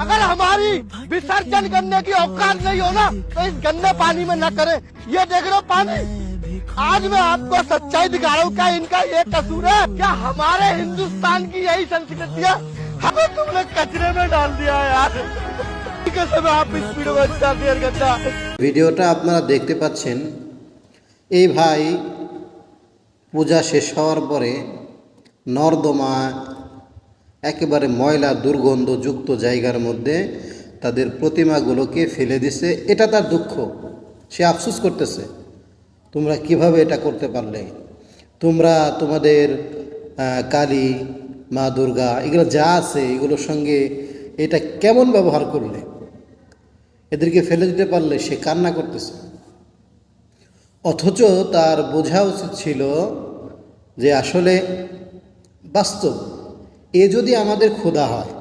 अगर हमारी विसर्जन करने की औकात नहीं हो ना तो इस गंदे पानी में न करें ये देख रहे हो पानी आज मैं आपको सच्चाई दिखा रहा हूँ क्या इनका ये कसूर है क्या हमारे हिंदुस्तान की यही संस्कृति है हमें तुमने कचरे में डाल दिया यार ভিডিওটা আপনারা দেখতে পাচ্ছেন। এই ভাই পূজা শেষ হওয়ার পরে নর্দমা, একেবারে ময়লা দুর্গন্ধযুক্ত জায়গার মধ্যে তাদের প্রতিমাগুলোকে ফেলে দিছে। এটা তার দুঃখ। সে আফসুস করতেছে, তোমরা কীভাবে এটা করতে পারলে? তোমরা তোমাদের কালী, মা দুর্গা, এগুলো যা আছে, এগুলোর সঙ্গে এটা কেমন ব্যবহার করলে? এদেরকে ফেলে দিতে পারলে সে কান্না করতেছে। অথচ তার বোঝা উচিত ছিল যে আসলে বাস্তব, এ যদি আমাদের ক্ষুধা হয়,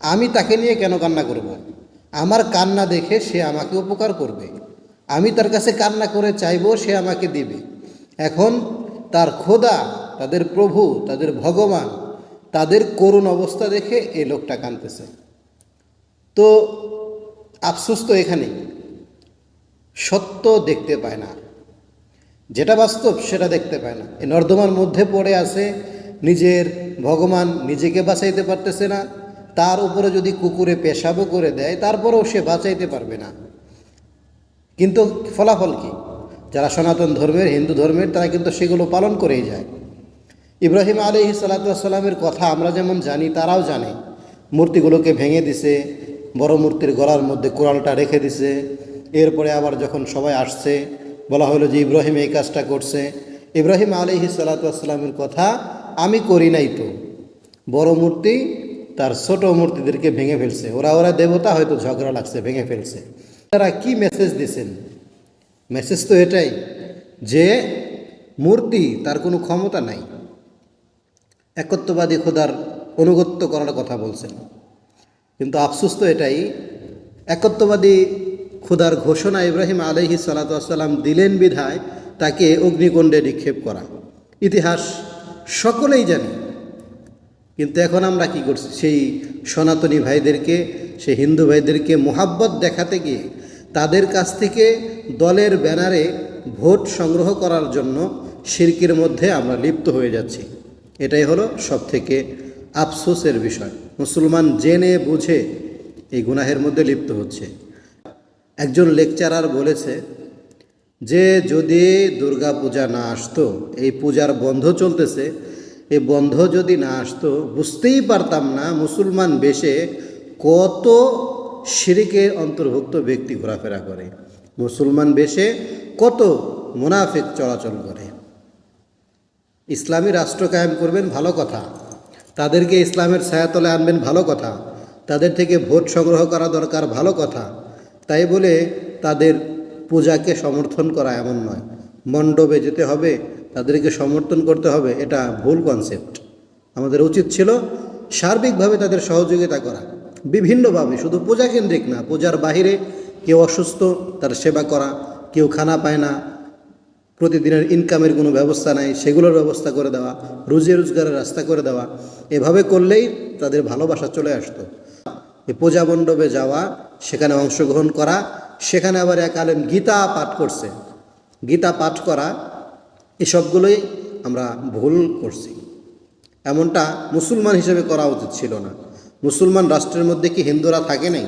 আমি তাকে নিয়ে কেন কান্না করব। আমার কান্না দেখে সে আমাকে উপকার করবে। আমি তার কাছে কান্না করে চাইব, সে আমাকে দিবে। এখন তার খোদা তাদের প্রভু, তাদের ভগবান, তাদের করুণ অবস্থা দেখে এই লোকটা কাঁদতেছে। তো আফসোস তো এখানেই। সত্য দেখতে পায় না। যেটা বাস্তব, সেটা দেখতে পায় না। এই নর্দমার মধ্যে পড়ে আছে নিজের ভগবান, নিজেকে বাঁচাইতে পারতেছে না। তার উপরে যদি কুকুরে পেশাবও করে দেয়, তারপরেও সে বাঁচাইতে পারবে না। কিন্তু ফলাফল কি? যারা সনাতন ধর্মের, হিন্দু ধর্মের, তারা কিন্তু সেগুলো পালন করেই যায়। ইব্রাহিম আলী সালাতামের কথা আমরা যেমন জানি, তারাও জানে। মূর্তিগুলোকে ভেঙে দিছে বড় মূর্তির গলার মধ্যে কোরালটা রেখে দিছে। এরপরে আবার যখন সবাই আসছে, বলা হলো যে ইব্রাহিম এই কাজটা করছে। ইব্রাহিম আলী সালাতামের কথা, আমি করি নাই তো। বড় মূর্তি তার ছোট মূর্তিদেরকে ভেঙে ফেলছে। ওরা ওরা দেবতা, হয়তো ঝগড়া লাগছে, ভেঙে ফেলছে। তারা কি মেসেজ দিছেন? মেসেজ তো এটাই যে মূর্তি তার কোনো ক্ষমতা নাই। একত্ববাদী খোদার অনুগত্য করার কথা বলছেন। কিন্তু আফসোস তো এটাই। একত্ববাদী খোদার ঘোষণা ইব্রাহিম আলহি সালাতাম দিলেন বিধায় তাকে অগ্নিকুণ্ডে নিক্ষেপ করা। ইতিহাস সকলেই জানি। কিন্তু এখন আমরা কি করছি? সেই সনাতনী ভাইদেরকে, সেই হিন্দু ভাইদেরকে মোহাব্বত দেখাতে গিয়ে তাদের কাছ থেকে দলের ব্যানারে ভোট সংগ্রহ করার জন্য শিরকির মধ্যে আমরা লিপ্ত হয়ে যাচ্ছি। এটাই হলো সব থেকে আফসোসের বিষয়। মুসলমান জেনে বুঝে এই গুনাহের মধ্যে লিপ্ত হচ্ছে। একজন লেকচারার বলেছে, যে যদি দুর্গা পূজা না আসতো, এই পূজার বন্ধ চলতেছে। এই বন্ধ যদি না আসতো, বুঝতেই পারতাম না মুসলমান বেশে কত শিরিকে অন্তর্ভুক্ত ব্যক্তি ঘোরাফেরা করে। মুসলমান বেশে কত মুনাফিক চলাচল করে। ইসলামী রাষ্ট্র কায়েম করবেন ভালো কথা। তাদেরকে ইসলামের ছায়াতলে আনবেন ভালো কথা। তাদের থেকে ভোট সংগ্রহ করা দরকার ভালো কথা। তাই বলে তাদের পূজাকে সমর্থন করা এমন নয়। মণ্ডপে যেতে হবে, তাদেরকে সমর্থন করতে হবে, এটা ভুল কনসেপ্ট আমাদের উচিত ছিল সার্বিকভাবে তাদের সহযোগিতা করা। বিভিন্নভাবে, শুধু পূজা কেন্দ্রিক না, পূজার বাহিরে কেউ অসুস্থ, তার সেবা করা, কেউ খানা পায় না প্রতিদিনের ইনকামের কোনো ব্যবস্থা নাই, সেগুলোর ব্যবস্থা করে দেওয়া, রুজি রোজগারের রাস্তা করে দেওয়া, এভাবে করলেই তাদের ভালোবাসা চলে আসতো। এই পূজা মণ্ডপে যাওয়া, সেখানে অংশগ্রহণ করা, সেখানে আবার এক আলেম গীতা পাঠ করছে। গীতা পাঠ করা, এসবগুলোই আমরা ভুল করছি। এমনটা মুসলমান হিসেবে করা উচিত ছিল না। মুসলমান রাষ্ট্রের মধ্যে কি হিন্দুরা থাকে নাই?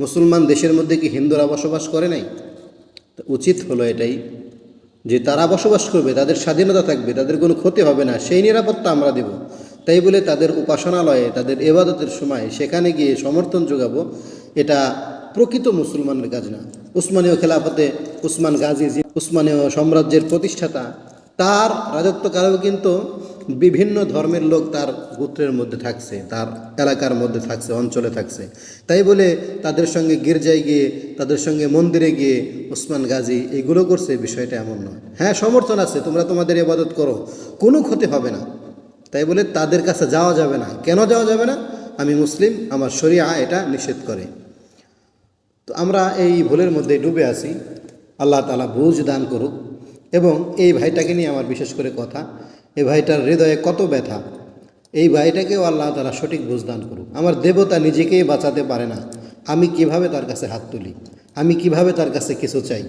মুসলমান দেশের মধ্যে কি হিন্দুরা বসবাস করে নাই? উচিত হলো এটাই যে তারা বসবাস করবে, তাদের স্বাধীনতা থাকবে, তাদের কোনো ক্ষতি হবে না, সেই নিরাপত্তা আমরা দেব। তাই বলে তাদের উপাসনালয়ে, তাদের এবাদতের সময় সেখানে গিয়ে সমর্থন যোগাবো, এটা প্রকৃত মুসলমানের কাজ না। উসমানীয় খেলাফতে উসমান গাজী, উসমানীয় সাম্রাজ্যের প্রতিষ্ঠাতা, তার রাজত্বকালেও কিন্তু বিভিন্ন ধর্মের লোক তার গোত্রের মধ্যে থাকছে, তার এলাকার মধ্যে থাকছে, অঞ্চলে থাকছে। তাই বলে তাদের সঙ্গে গির্জায় গিয়ে, তাদের সঙ্গে মন্দিরে গিয়ে ওসমান গাজী এগুলো করছে, বিষয়টা এমন নয়। হ্যাঁ সমর্থন আছে, তোমরা তোমাদের ইবাদত করো, কোনো ক্ষতি হবে না। তাই বলে তাদের কাছে যাওয়া যাবে না। কেন যাওয়া যাবে না? আমি মুসলিম, আমার শরিয়া এটা নিষেধ করে। তো আমরা এই ভুলের মধ্যে ডুবে আছি। আল্লাহ তালা বুঝ দান করুক। এবং এই ভাইটাকে নিয়ে আমার বিশেষ করে কথা এই ভাইটার হৃদয়ে কত ব্যথা। এই ভাইটাকেও আল্লাহ তারা সঠিক বুঝদান করুক। আমার দেবতা নিজেকেই বাঁচাতে পারে না। আমি কীভাবে তার কাছে হাত তুলি? আমি কীভাবে তার কাছে কিছু চাই?